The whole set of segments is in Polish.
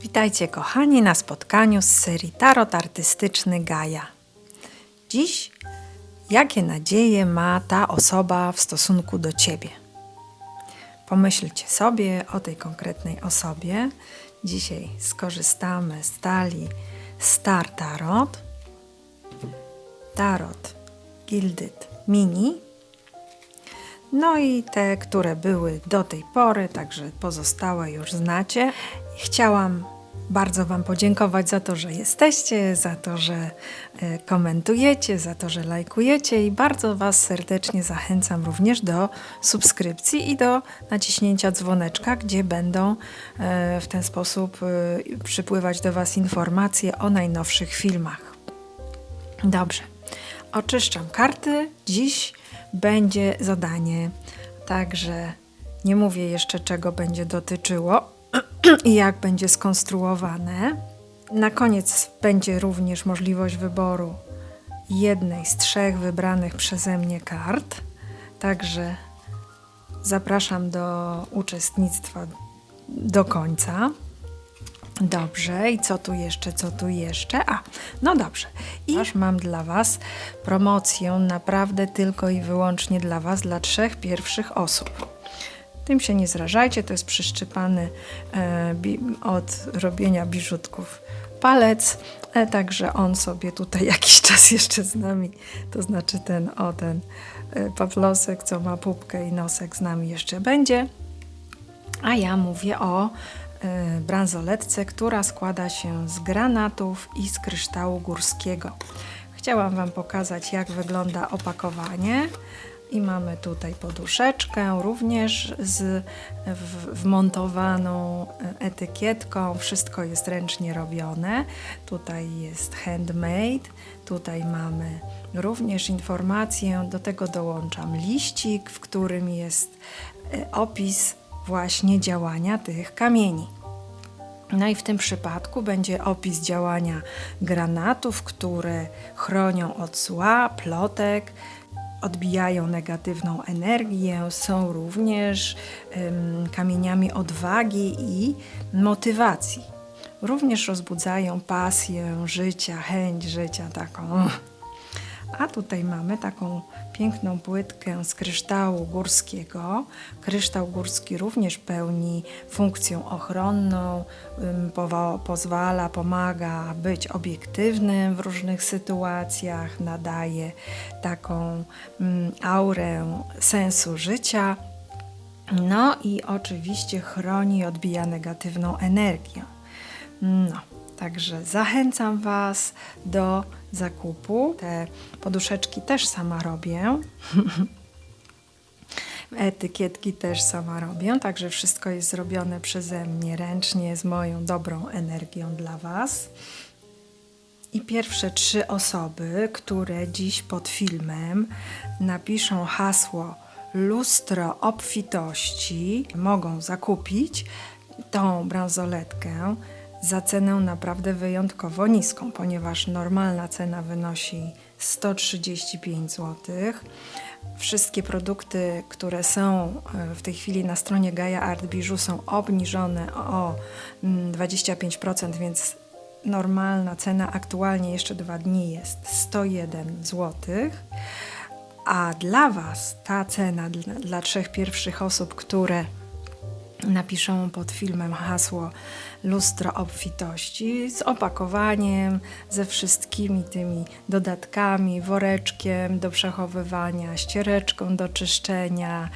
Witajcie kochani na spotkaniu z serii Tarot Artystyczny Gaja. Dziś jakie nadzieje ma ta osoba w stosunku do Ciebie? Pomyślcie sobie o tej konkretnej osobie. Dzisiaj skorzystamy z talii Star Tarot, Tarot Gilded Mini, no i te, które były do tej pory, także pozostałe już znacie. Chciałam bardzo Wam podziękować za to, że jesteście, za to, że e, komentujecie, za to, że lajkujecie i bardzo Was serdecznie zachęcam również do subskrypcji i do naciśnięcia dzwoneczka, gdzie będą e, w ten sposób e, przypływać do Was informacje o najnowszych filmach. Dobrze, oczyszczam karty. Dziś będzie zadanie, także nie mówię jeszcze czego będzie dotyczyło i jak będzie skonstruowane. Na koniec będzie również możliwość wyboru jednej z trzech wybranych przeze mnie kart. Także zapraszam do uczestnictwa do końca. Dobrze, i co tu jeszcze, co tu jeszcze? A, no dobrze. I już mam dla Was promocję naprawdę tylko i wyłącznie dla Was, dla trzech pierwszych osób. Tym się nie zrażajcie, to jest przyszczypany e, bi, od robienia biżutków palec, e, także on sobie tutaj jakiś czas jeszcze z nami, to znaczy ten, o ten e, Pawlosek, co ma pupkę i nosek z nami jeszcze będzie. A ja mówię o bransoletce, która składa się z granatów i z kryształu górskiego. Chciałam Wam pokazać, jak wygląda opakowanie. I mamy tutaj poduszeczkę, również z wmontowaną etykietką. Wszystko jest ręcznie robione. Tutaj jest handmade. Tutaj mamy również informację. Do tego dołączam liścik, w którym jest e, opis właśnie działania tych kamieni. No i w tym przypadku będzie opis działania granatów, które chronią od zła, plotek, odbijają negatywną energię, są również kamieniami odwagi i motywacji. Również rozbudzają pasję życia, chęć życia taką. A tutaj mamy taką piękną płytkę z kryształu górskiego. Kryształ górski również pełni funkcję ochronną, pozwala, pomaga być obiektywnym w różnych sytuacjach, nadaje taką aurę sensu życia. No i oczywiście chroni odbija negatywną energię. No, także zachęcam Was do zakupu. Te poduszeczki też sama robię. Etykietki też sama robię, także wszystko jest zrobione przeze mnie ręcznie, z moją dobrą energią dla Was. I pierwsze trzy osoby, które dziś pod filmem napiszą hasło lustro obfitości, mogą zakupić tą bransoletkę za cenę naprawdę wyjątkowo niską, ponieważ normalna cena wynosi 135 zł. Wszystkie produkty, które są e, w tej chwili na stronie Gaia Art Bijou są obniżone o 25%, mm, więc normalna cena aktualnie jeszcze dwa dni jest 101 zł. A dla Was ta cena dla, dla trzech pierwszych osób, które napiszą pod filmem hasło lustro obfitości z opakowaniem, ze wszystkimi tymi dodatkami, woreczkiem do przechowywania, ściereczką do czyszczenia,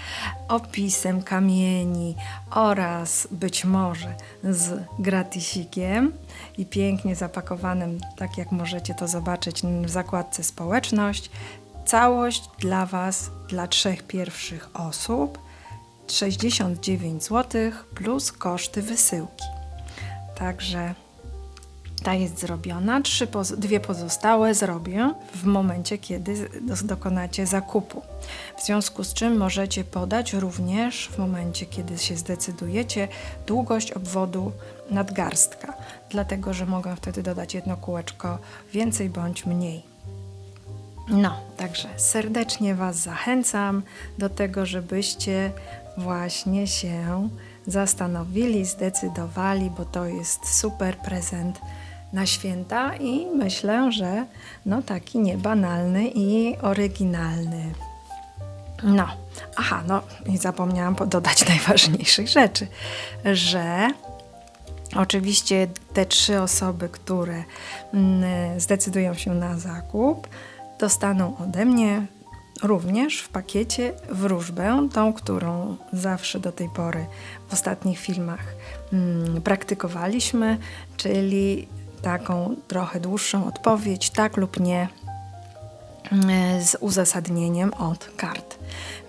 opisem kamieni oraz być może z gratisikiem i pięknie zapakowanym, tak jak możecie to zobaczyć w zakładce społeczność. Całość dla Was, dla trzech pierwszych osób 69 zł plus koszty wysyłki. Także ta jest zrobiona. Trzy, dwie pozostałe zrobię w momencie, kiedy dokonacie zakupu. W związku z czym możecie podać również w momencie, kiedy się zdecydujecie, długość obwodu nadgarstka, dlatego że mogę wtedy dodać jedno kółeczko więcej bądź mniej. No, także serdecznie Was zachęcam do tego, żebyście właśnie się zastanowili, zdecydowali, bo to jest super prezent na święta i myślę, że no taki niebanalny i oryginalny. No, aha, no i zapomniałam po- dodać najważniejszych rzeczy, że oczywiście te trzy osoby, które mm, zdecydują się na zakup, dostaną ode mnie również w pakiecie wróżbę, tą, którą zawsze do tej pory w ostatnich filmach mm, praktykowaliśmy, czyli taką trochę dłuższą odpowiedź, tak lub nie, e, z uzasadnieniem od kart.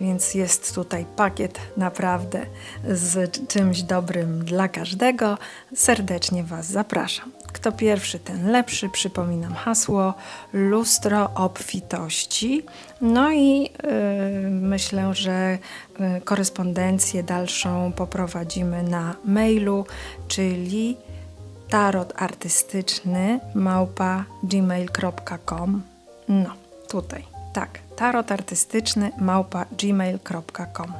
Więc jest tutaj pakiet naprawdę z czymś dobrym dla każdego. Serdecznie Was zapraszam. Kto pierwszy, ten lepszy. Przypominam hasło lustro obfitości. No i yy, myślę, że yy, korespondencję dalszą poprowadzimy na mailu, czyli tarot artystyczny małpa gmail.com no tutaj, tak, tarot artystyczny małpa gmail.com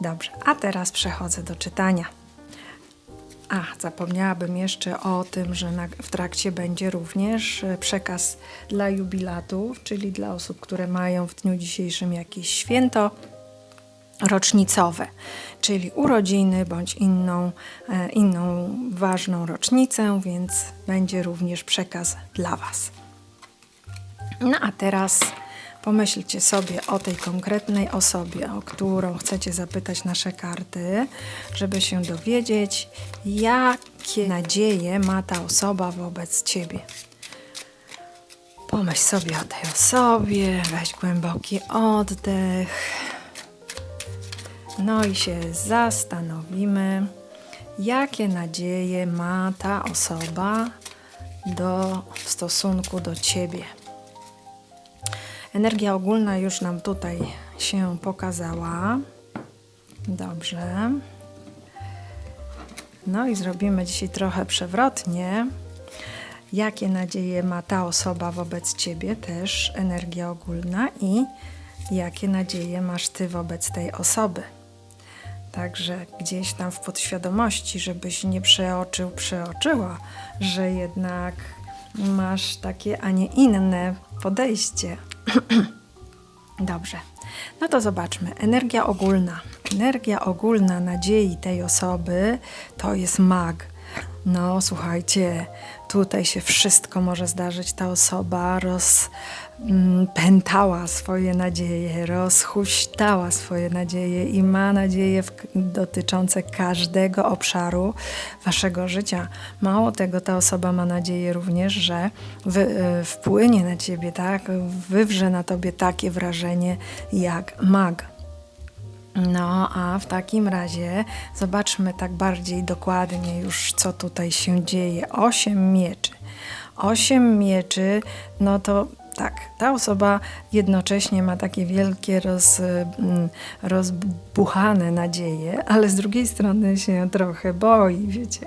dobrze, a teraz przechodzę do czytania a, zapomniałabym jeszcze o tym, że na, w trakcie będzie również e, przekaz dla jubilatów, czyli dla osób, które mają w dniu dzisiejszym jakieś święto, rocznicowe, czyli urodziny bądź inną, e, inną ważną rocznicę, więc będzie również przekaz dla Was. No a teraz pomyślcie sobie o tej konkretnej osobie, o którą chcecie zapytać nasze karty, żeby się dowiedzieć, jakie nadzieje ma ta osoba wobec Ciebie. Pomyśl sobie o tej osobie, weź głęboki oddech. No i się zastanowimy, jakie nadzieje ma ta osoba do, w stosunku do ciebie. Energia ogólna już nam tutaj się pokazała. Dobrze. No i zrobimy dzisiaj trochę przewrotnie. Jakie nadzieje ma ta osoba wobec ciebie, też energia ogólna, i jakie nadzieje masz ty wobec tej osoby. Także gdzieś tam w podświadomości, żebyś nie przeoczył, przeoczyła, że jednak masz takie, a nie inne podejście. Dobrze. No to zobaczmy. Energia ogólna. Energia ogólna nadziei tej osoby to jest mag. No, słuchajcie, tutaj się wszystko może zdarzyć. Ta osoba rozpętała swoje nadzieje, rozhuśtała swoje nadzieje i ma nadzieje w, dotyczące każdego obszaru waszego życia. Mało tego, ta osoba ma nadzieję również, że wy, y, wpłynie na ciebie, tak? Wywrze na tobie takie wrażenie jak mag. No, a w takim razie zobaczmy tak bardziej dokładnie już, co tutaj się dzieje. Osiem mieczy. Osiem mieczy, no to tak, ta osoba jednocześnie ma takie wielkie roz, mm, rozbuchane nadzieje, ale z drugiej strony się trochę boi, wiecie.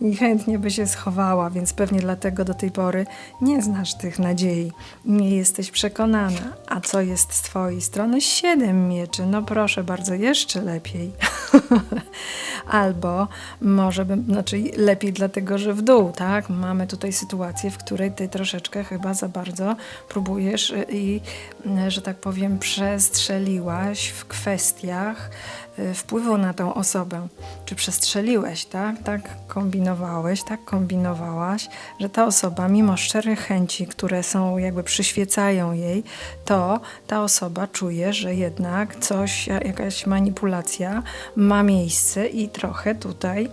I chętnie by się schowała, więc pewnie dlatego do tej pory nie znasz tych nadziei. Nie jesteś przekonana. A co jest z twojej strony? Siedem mieczy. No proszę bardzo, jeszcze lepiej. Albo może bym, znaczy lepiej dlatego, że w dół, tak? Mamy tutaj sytuację, w której ty troszeczkę chyba za bardzo próbujesz y, i, y, że tak powiem, przestrzeliłaś w kwestiach wpływu na tą osobę. Czy przestrzeliłeś, tak? Tak kombinowałeś, tak kombinowałaś, że ta osoba, mimo szczerych chęci, które są jakby przyświecają jej, to ta osoba czuje, że jednak coś, jakaś manipulacja ma miejsce i trochę tutaj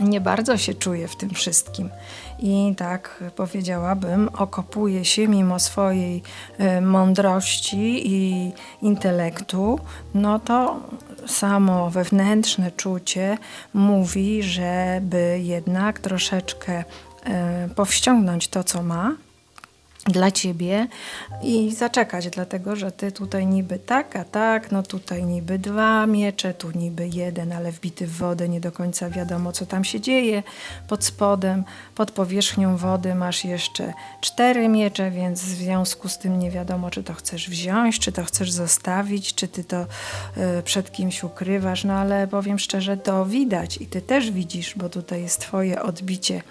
nie bardzo się czuje w tym wszystkim. I tak powiedziałabym, okopuje się mimo swojej y, mądrości i intelektu, no to samo wewnętrzne czucie mówi, żeby jednak troszeczkę y, powściągnąć to, co ma, dla ciebie i zaczekać, dlatego że ty tutaj niby tak, a tak, no tutaj niby dwa miecze, tu niby jeden, ale wbity w wodę, nie do końca wiadomo, co tam się dzieje. Pod spodem, pod powierzchnią wody masz jeszcze cztery miecze, więc w związku z tym nie wiadomo, czy to chcesz wziąć, czy to chcesz zostawić, czy ty to y, przed kimś ukrywasz, no ale powiem szczerze, to widać i ty też widzisz, bo tutaj jest twoje odbicie,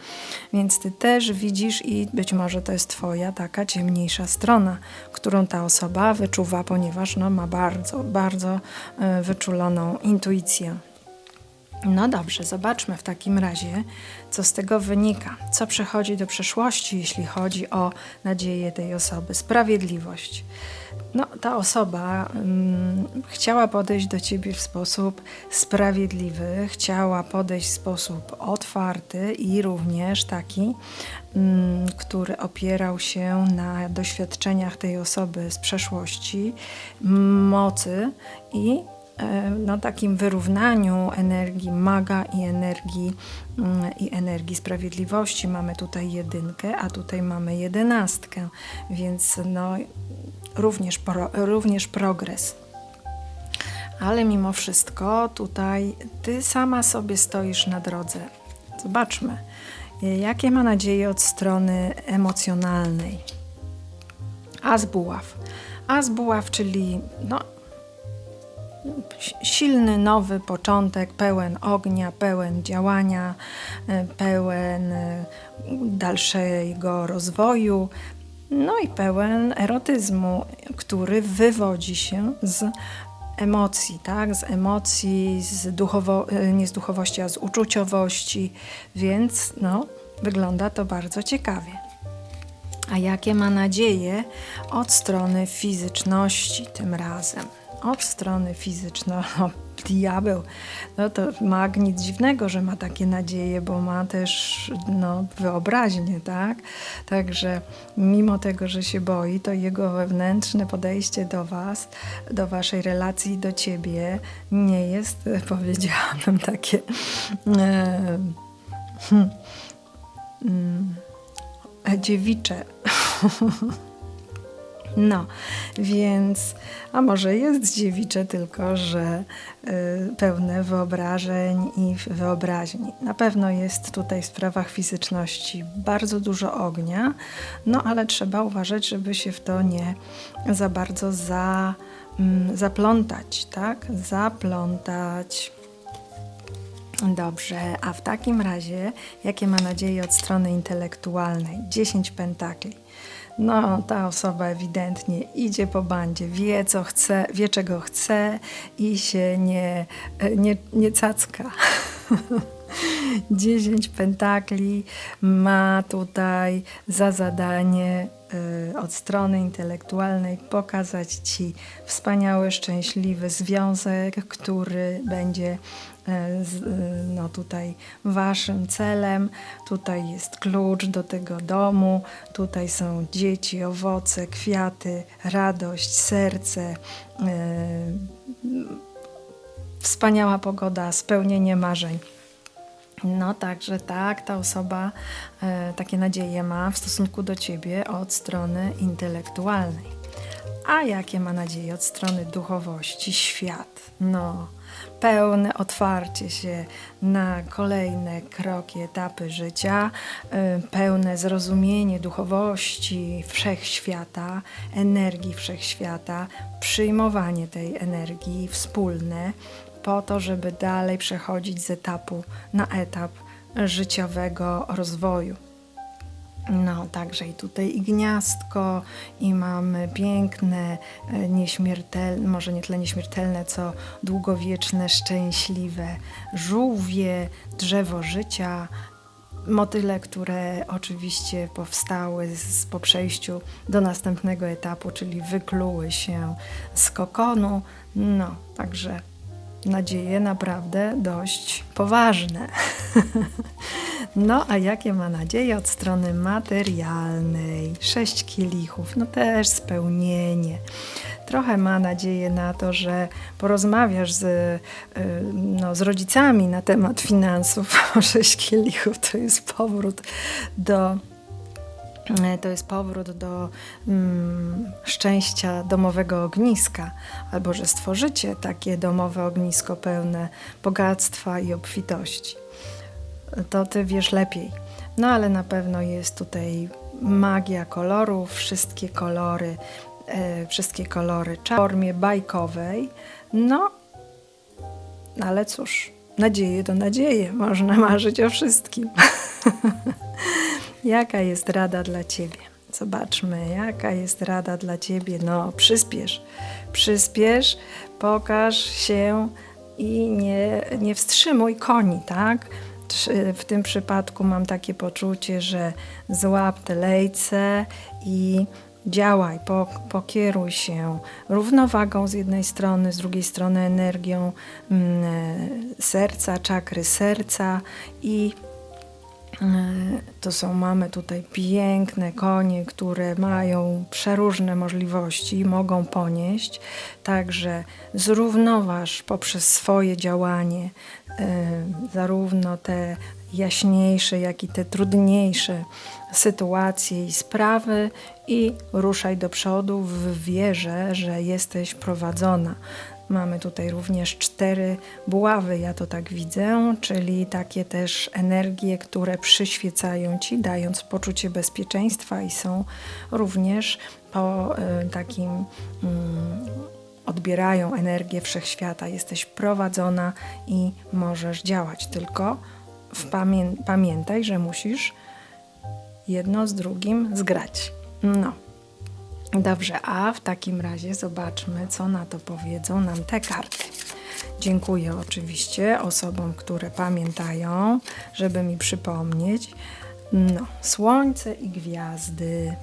więc ty też widzisz i być może to jest twoja taka ciemniejsza strona, którą ta osoba wyczuwa, ponieważ no, ma bardzo, bardzo y, wyczuloną intuicję. No dobrze, zobaczmy w takim razie, co z tego wynika. Co przechodzi do przeszłości, jeśli chodzi o nadzieję tej osoby, sprawiedliwość. No, ta osoba mm, chciała podejść do ciebie w sposób sprawiedliwy, chciała podejść w sposób otwarty i również taki, mm, który opierał się na doświadczeniach tej osoby z przeszłości, mocy i no, takim wyrównaniu energii maga i energii, mm, i energii sprawiedliwości. Mamy tutaj jedynkę, a tutaj mamy jedenastkę, więc no, również, pro, również progres. Ale mimo wszystko tutaj ty sama sobie stoisz na drodze. Zobaczmy, jakie ma nadzieje od strony emocjonalnej. As buław. As buław, czyli no, silny, nowy początek, pełen ognia, pełen działania, e, pełen e, dalszego rozwoju, no i pełen erotyzmu, który wywodzi się z emocji, tak? Z emocji, z duchowo, e, nie z duchowości, a z uczuciowości, więc no, wygląda to bardzo ciekawie. A jakie ma nadzieje od strony fizyczności tym razem? Od strony fizycznej, no, diabeł, no to ma nic dziwnego, że ma takie nadzieje, bo ma też no, wyobraźnię, tak? Także mimo tego, że się boi, to jego wewnętrzne podejście do was, do waszej relacji, do ciebie nie jest, powiedziałabym, takie e, hmm, mm, dziewicze. No, więc, a może jest dziewicze, tylko że y, pełne wyobrażeń i wyobraźni. Na pewno jest tutaj w sprawach fizyczności bardzo dużo ognia, no ale trzeba uważać, żeby się w to nie za bardzo za, mm, zaplątać, tak? Zaplątać. Dobrze, a w takim razie, jakie ma nadzieje od strony intelektualnej? 10 pentakli. No, ta osoba ewidentnie idzie po bandzie, wie co chce, wie czego chce i się nie, nie, nie cacka. 10 pentakli ma tutaj za zadanie y, od strony intelektualnej pokazać Ci wspaniały, szczęśliwy związek, który będzie E, e, no tutaj waszym celem. Tutaj jest klucz do tego domu. Tutaj są dzieci, owoce, kwiaty, radość, serce. E, wspaniała pogoda, spełnienie marzeń. No także tak, ta osoba e, takie nadzieje ma w stosunku do ciebie od strony intelektualnej. A jakie ma nadzieje od strony duchowości? Świat. No, pełne otwarcie się na kolejne kroki, etapy życia, y, pełne zrozumienie duchowości wszechświata, energii wszechświata, przyjmowanie tej energii wspólne, po to, żeby dalej przechodzić z etapu na etap życiowego rozwoju. No, także i tutaj i gniazdko, i mamy piękne, e, nieśmiertelne, może nie tyle nieśmiertelne, co długowieczne, szczęśliwe żółwie, drzewo życia, motyle, które oczywiście powstały z, po przejściu do następnego etapu, czyli wykluły się z kokonu. No, także nadzieje naprawdę dość poważne. No, a jakie ma nadzieje od strony materialnej? Sześć kielichów, no też spełnienie. Trochę ma nadzieję na to, że porozmawiasz z, y, no, z rodzicami na temat finansów. Sześć kielichów to jest powrót do To jest powrót do mm, szczęścia domowego ogniska, albo że stworzycie takie domowe ognisko pełne bogactwa i obfitości. To ty wiesz lepiej. No ale na pewno jest tutaj magia kolorów, wszystkie kolory, e, wszystkie kolory w formie bajkowej. No, ale cóż, nadzieję to nadzieję. Można marzyć o wszystkim. Jaka jest rada dla ciebie? Zobaczmy, jaka jest rada dla ciebie. No, przyspiesz, przyspiesz, pokaż się i nie, nie wstrzymuj koni, tak? W tym przypadku mam takie poczucie, że złap te lejce i działaj, po, pokieruj się równowagą z jednej strony, z drugiej strony energią mm, serca, czakry serca i To są, mamy tutaj piękne konie, które mają przeróżne możliwości, mogą ponieść, także zrównoważ poprzez swoje działanie e, zarówno te jaśniejsze, jak i te trudniejsze sytuacje i sprawy i ruszaj do przodu w wierze, że jesteś prowadzona. Mamy tutaj również cztery buławy, ja to tak widzę, czyli takie też energie, które przyświecają ci, dając poczucie bezpieczeństwa i są również po e, takim mm, odbierają energię wszechświata. Jesteś prowadzona i możesz działać. Tylko pamię- pamiętaj, że musisz jedno z drugim zgrać. No. Dobrze, a w takim razie zobaczmy, co na to powiedzą nam te karty. Dziękuję oczywiście osobom, które pamiętają, żeby mi przypomnieć. No, słońce i gwiazdy.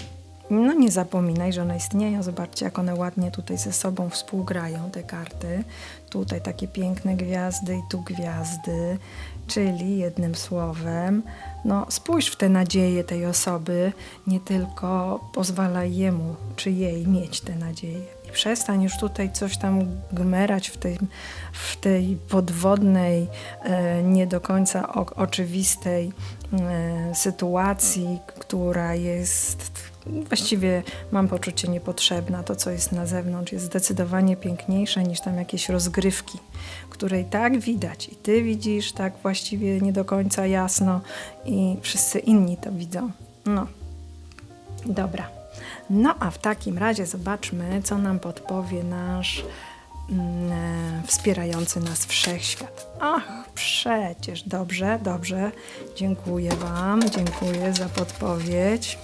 No nie zapominaj, że one istnieją. Zobaczcie, jak one ładnie tutaj ze sobą współgrają, te karty. Tutaj takie piękne gwiazdy i tu gwiazdy. Czyli jednym słowem, no spójrz w te nadzieje tej osoby, nie tylko pozwalaj jemu czy jej mieć te nadzieje. I przestań już tutaj coś tam gmerać w tej, w tej podwodnej, e, nie do końca oczywistej e, sytuacji, która jest właściwie mam poczucie niepotrzebna. To, co jest na zewnątrz, jest zdecydowanie piękniejsze niż tam jakieś rozgrywki, które i tak widać. I ty widzisz tak właściwie nie do końca jasno, i wszyscy inni to widzą. No, dobra. No a w takim razie zobaczmy, co nam podpowie nasz mm, e, wspierający nas wszechświat. Ach, przecież dobrze, dobrze. Dziękuję Wam, dziękuję za podpowiedź.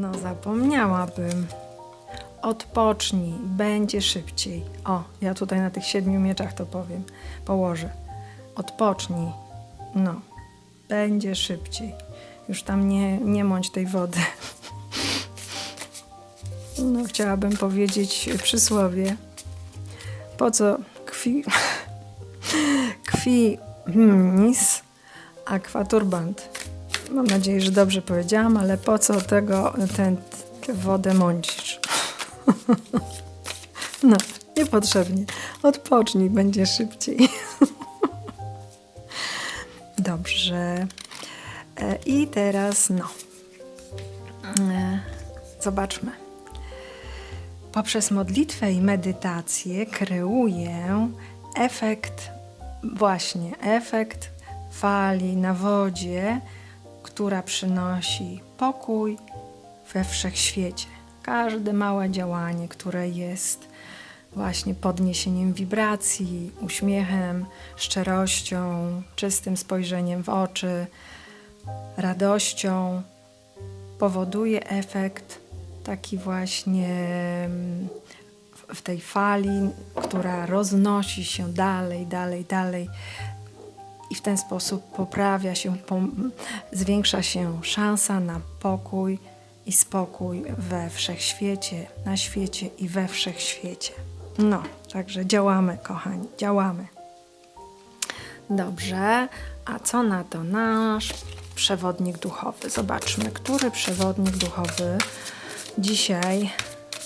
No, zapomniałabym. Odpocznij, będzie szybciej. O, ja tutaj na tych siedmiu mieczach to powiem, położę. Odpocznij, no, będzie szybciej. Już tam nie, nie mąć tej wody. No, chciałabym powiedzieć przysłowie. Po co kwi... kwi mis aqua turbant? Mam nadzieję, że dobrze powiedziałam, ale po co tego, tę wodę mącisz? No, niepotrzebnie. Odpocznij, będzie szybciej. Dobrze. E, I teraz no. E, Zobaczmy. Poprzez modlitwę i medytację kreuję efekt, właśnie efekt fali na wodzie, która przynosi pokój we wszechświecie. Każde małe działanie, które jest właśnie podniesieniem wibracji, uśmiechem, szczerością, czystym spojrzeniem w oczy, radością, powoduje efekt taki właśnie mm, w- w tej fali, która roznosi się dalej, dalej, dalej i w ten sposób poprawia się, zwiększa się szansa na pokój i spokój we wszechświecie, na świecie i we wszechświecie. No, także działamy, kochani, działamy. Dobrze, a co na to nasz przewodnik duchowy? Zobaczmy, który przewodnik duchowy dzisiaj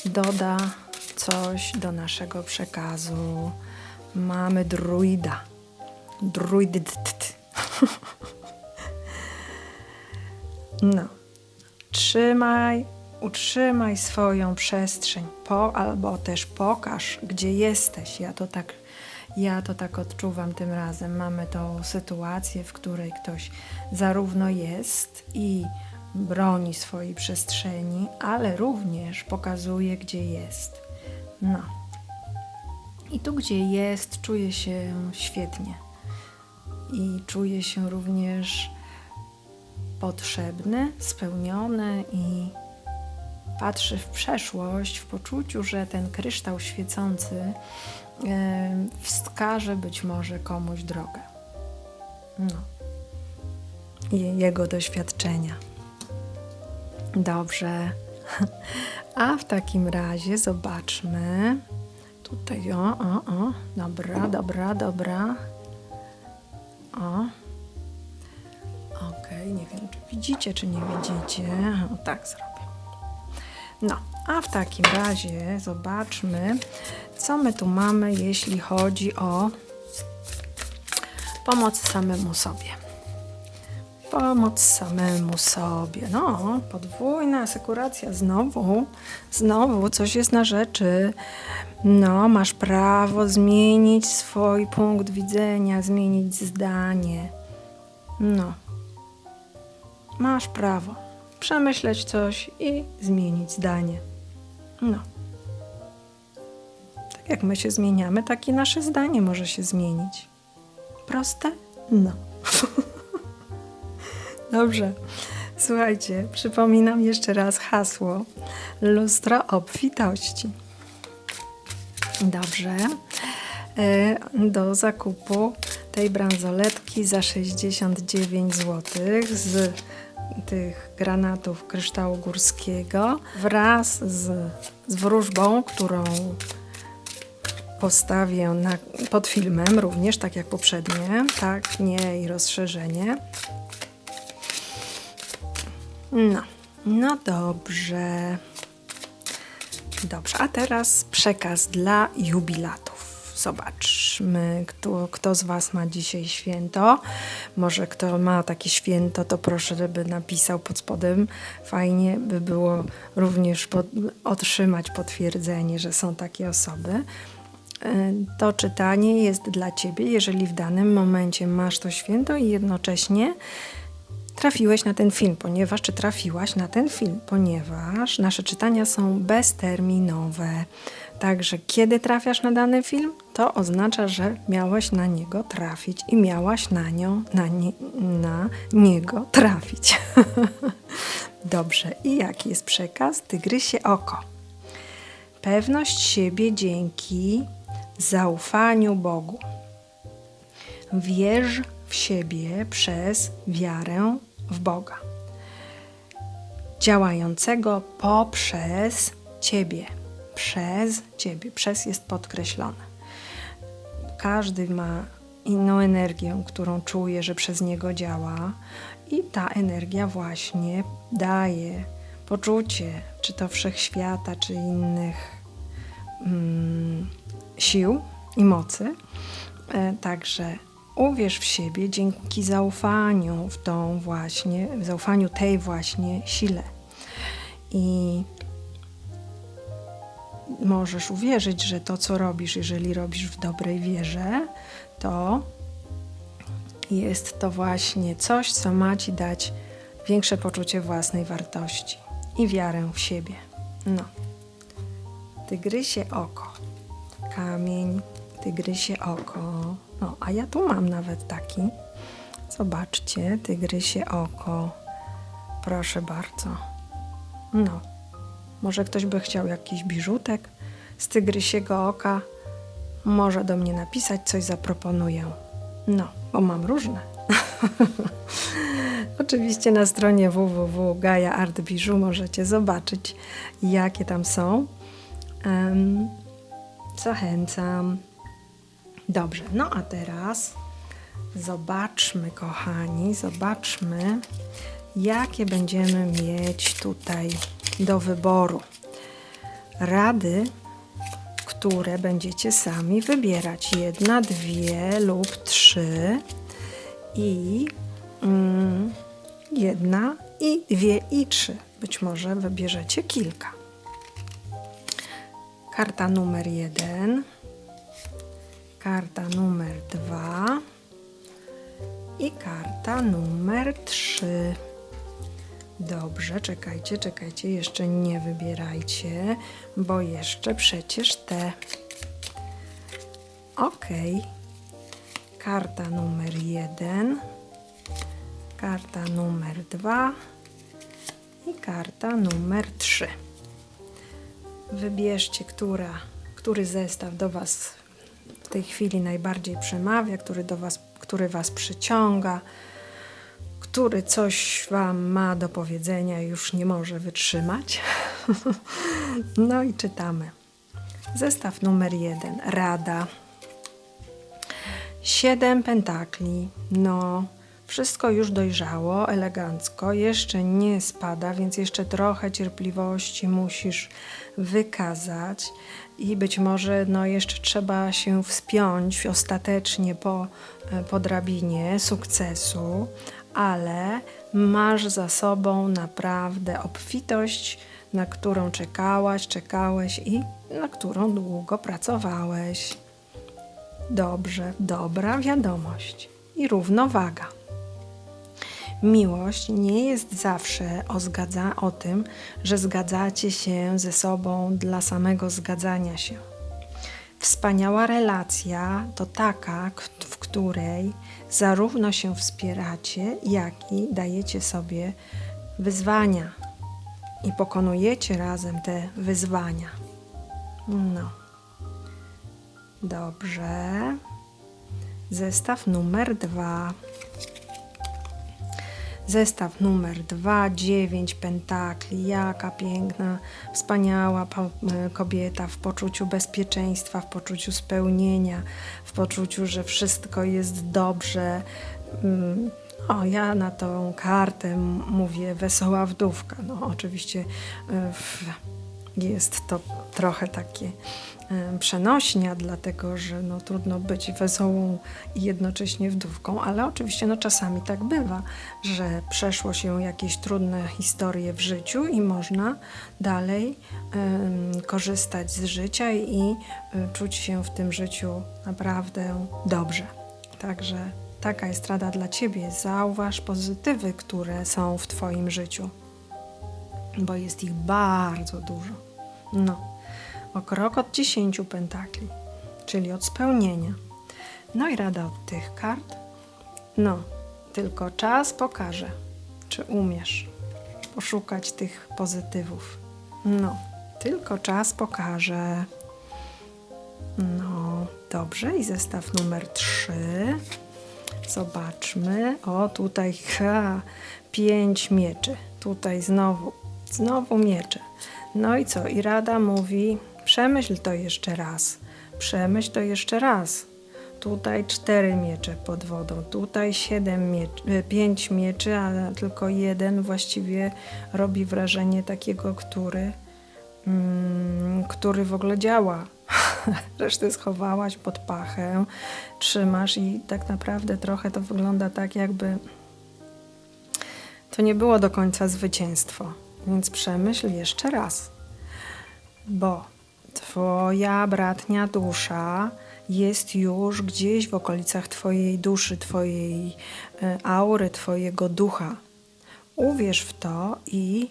doda coś do naszego przekazu. Mamy druida. Druid. No. Trzymaj, utrzymaj swoją przestrzeń, po, albo też pokaż, gdzie jesteś. Ja to tak, ja to tak odczuwam tym razem. Mamy tą sytuację, w której ktoś zarówno jest i broni swojej przestrzeni, ale również pokazuje, gdzie jest. No. I tu, gdzie jest, czuje się świetnie. I czuje się również potrzebny, spełniony i patrzy w przeszłość w poczuciu, że ten kryształ świecący e, wskaże być może komuś drogę. No. I jego doświadczenia. Dobrze. A w takim razie zobaczmy. Tutaj, o, o, o. Dobra, dobra, dobra. O. Okej, nie wiem, czy widzicie, czy nie widzicie. O, tak zrobię. No, a w takim razie zobaczmy, co my tu mamy, jeśli chodzi o pomoc samemu sobie. Pomoc samemu sobie. No, podwójna asekuracja. Znowu, znowu coś jest na rzeczy. No, masz prawo zmienić swój punkt widzenia, zmienić zdanie. No, masz prawo przemyśleć coś i zmienić zdanie. No. Tak jak my się zmieniamy, tak i nasze zdanie może się zmienić. Proste? No. Dobrze. Słuchajcie, przypominam jeszcze raz hasło lustro obfitości. Dobrze. E, Do zakupu tej bransoletki za 69 zł z tych granatów kryształu górskiego wraz z, z wróżbą, którą postawię na, pod filmem również, tak jak poprzednie, tak, nie i rozszerzenie. No, no dobrze. Dobrze, a teraz przekaz dla jubilatów. Zobaczmy, kto, kto z Was ma dzisiaj święto. Może kto ma takie święto, to proszę, żeby napisał pod spodem. Fajnie by było również pod, otrzymać potwierdzenie, że są takie osoby. Y, To czytanie jest dla Ciebie, jeżeli w danym momencie masz to święto i jednocześnie trafiłeś na ten film, ponieważ czy trafiłaś na ten film, ponieważ nasze czytania są bezterminowe. Także kiedy trafiasz na dany film, to oznacza, że miałeś na niego trafić i miałaś na nią, na, nie, na niego trafić. Dobrze, i jaki jest przekaz? Tygrysie oko. Pewność siebie dzięki zaufaniu Bogu. Wierz w siebie przez wiarę w Boga, działającego poprzez Ciebie. Przez Ciebie. Przez jest podkreślone. Każdy ma inną energię, którą czuje, że przez niego działa, i ta energia właśnie daje poczucie, czy to wszechświata, czy innych mm, sił i mocy. E, Także uwierz w siebie dzięki zaufaniu w tą właśnie, w zaufaniu tej właśnie sile. I możesz uwierzyć, że to, co robisz, jeżeli robisz w dobrej wierze, to jest to właśnie coś, co ma ci dać większe poczucie własnej wartości i wiarę w siebie. No. Tygrysie oko. Kamień, tygrysie oko. No, a ja tu mam nawet taki. Zobaczcie, tygrysie oko. Proszę bardzo. No. Może ktoś by chciał jakiś biżutek z tygrysiego oka. Może do mnie napisać, coś zaproponuję. No, bo mam różne. Oczywiście na stronie www Gaia Art Bijou możecie zobaczyć, jakie tam są. Em, zachęcam. Dobrze, no a teraz zobaczmy, kochani, zobaczmy, jakie będziemy mieć tutaj do wyboru. Rady, które będziecie sami wybierać. Jedna, dwie lub trzy. I mm, jedna i dwie i trzy. Być może wybierzecie kilka. Karta numer jeden, karta numer dwa i karta numer trzy. Dobrze, czekajcie, czekajcie, jeszcze nie wybierajcie, bo jeszcze przecież te. Ok. Karta numer jeden, karta numer dwa i karta numer trzy. Wybierzcie, która, który zestaw do Was tej chwili najbardziej przemawia, który, do was, który Was przyciąga, który coś Wam ma do powiedzenia i już nie może wytrzymać. no i czytamy. Zestaw numer jeden. Rada. Siedem pentakli. No, wszystko już dojrzało, elegancko. Jeszcze nie spada, więc jeszcze trochę cierpliwości musisz wykazać. I być może no, jeszcze trzeba się wspiąć ostatecznie po, po drabinie sukcesu, ale masz za sobą naprawdę obfitość, na którą czekałaś, czekałeś i na którą długo pracowałeś. Dobrze, dobra wiadomość i równowaga. Miłość nie jest zawsze o, zgadza, o tym, że zgadzacie się ze sobą dla samego zgadzania się. Wspaniała relacja to taka, w której zarówno się wspieracie, jak i dajecie sobie wyzwania i pokonujecie razem te wyzwania. No. Dobrze. Zestaw numer dwa. Zestaw numer dwa, dziewięć pentakli. Jaka piękna, wspaniała e, kobieta w poczuciu bezpieczeństwa, w poczuciu spełnienia, w poczuciu, że wszystko jest dobrze. Mm, O, ja na tą kartę mówię wesoła wdówka. No, oczywiście e, w, jest to trochę takie e, przenośnia, dlatego że no, trudno być wesołą i jednocześnie wdówką, ale oczywiście no, czasami tak bywa, że przeszło się jakieś trudne historie w życiu i można dalej korzystać z życia i e, czuć się w tym życiu naprawdę dobrze. Także taka jest rada dla Ciebie. Zauważ pozytywy, które są w Twoim życiu bo jest ich bardzo dużo. No, o krok od 10 pentakli, czyli od spełnienia. No i rada od tych kart. No, tylko czas pokaże, czy umiesz poszukać tych pozytywów. No, tylko czas pokaże. No, dobrze. I zestaw numer 3. Zobaczmy. O, tutaj ha, pięć mieczy. Tutaj znowu, znowu miecze. No i co? I Rada mówi, przemyśl to jeszcze raz. Przemyśl to jeszcze raz. Tutaj cztery miecze pod wodą, tutaj siedem mieczy, pięć mieczy, a tylko jeden właściwie robi wrażenie takiego, który, mm, który w ogóle działa. Resztę schowałaś pod pachę, trzymasz i tak naprawdę trochę to wygląda tak, jakby to nie było do końca zwycięstwo. Więc przemyśl jeszcze raz, bo Twoja bratnia dusza jest już gdzieś w okolicach Twojej duszy, Twojej e, aury, Twojego ducha. Uwierz w to i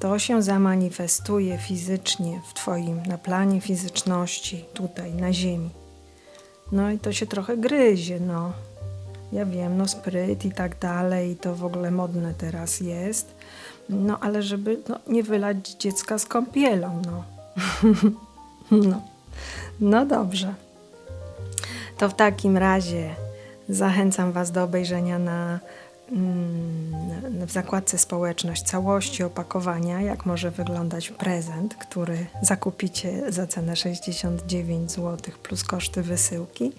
to się zamanifestuje fizycznie w Twoim, na planie fizyczności, tutaj, na Ziemi. No i to się trochę gryzie, no. Ja wiem, no spryt i tak dalej, to w ogóle modne teraz jest. No ale żeby no, nie wylać dziecka z kąpielą, no. no. No dobrze. To w takim razie zachęcam Was do obejrzenia na, mm, w zakładce społeczność całości opakowania, jak może wyglądać prezent, który zakupicie za cenę 69 zł plus koszty wysyłki.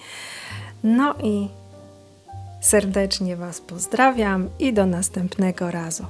No i serdecznie Was pozdrawiam i do następnego razu.